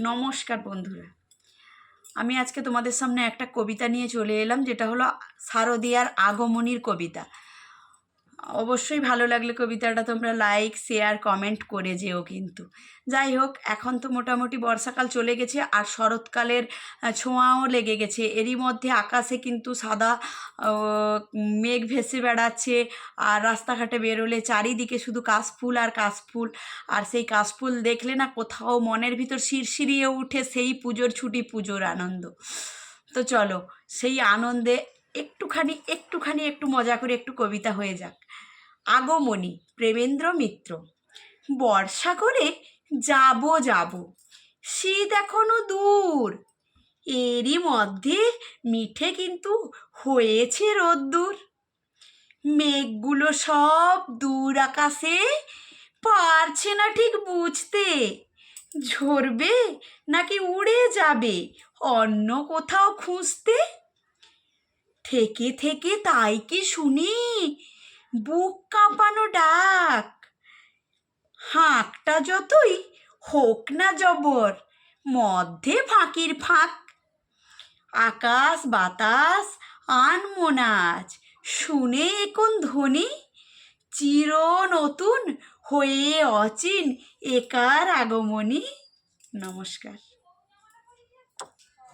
নমস্কার বন্ধুরা। আমি আজকে তোমাদের সামনে একটা কবিতা নিয়ে চলে এলাম, যেটা হলো শারদিয়ার আগমনীর কবিতা। অবশ্যই ভালো লাগলে কবিতাটা, তোমরা লাইক শেয়ার কমেন্ট করে যেও কিন্তু। যাই হোক, এখন তো মোটামুটি বর্ষাকাল চলে গেছে আর শরৎকালের ছোঁয়াও লেগে গেছে। এরই মধ্যে আকাশে কিন্তু সাদা মেঘ ভেসে বেড়াচ্ছে আর রাস্তাঘাটে বেরোলে চারিদিকে শুধু কাশফুল আর কাশফুল। আর সেই কাশফুল দেখলে না কোথাও মনের ভিতর শিরশিরিয়ে উঠে সেই পুজোর ছুটি, পুজোর আনন্দ। তো চলো, সেই আনন্দে একটুখানি একটুখানি একটু মজা করে একটু কবিতা হয়ে যাক। আগমনী, প্রেমেন্দ্র মিত্র। বর্ষা করে যাব যাব, শীত এখনও দূর। এরই মধ্যে মিঠে কিন্তু হয়েছে রোদ্দুর। মেঘগুলো সব দূর আকাশে, পারছে না ঠিক বুঝতে। ঝরবে নাকি উড়ে যাবে, অন্য কোথাও খুঁজতে। থেকে থেকে তাই কি শুনি? বুক কাঁপানো ডাক। হাঁকটা যতই হোক না জবর, মধ্যে ফাঁকির ফাঁক। আকাশ বাতাস আনমোনাজ শুনে কোন ধ্বনি? চির নতুন হয়ে অচিন একার আগমনী। নমস্কার।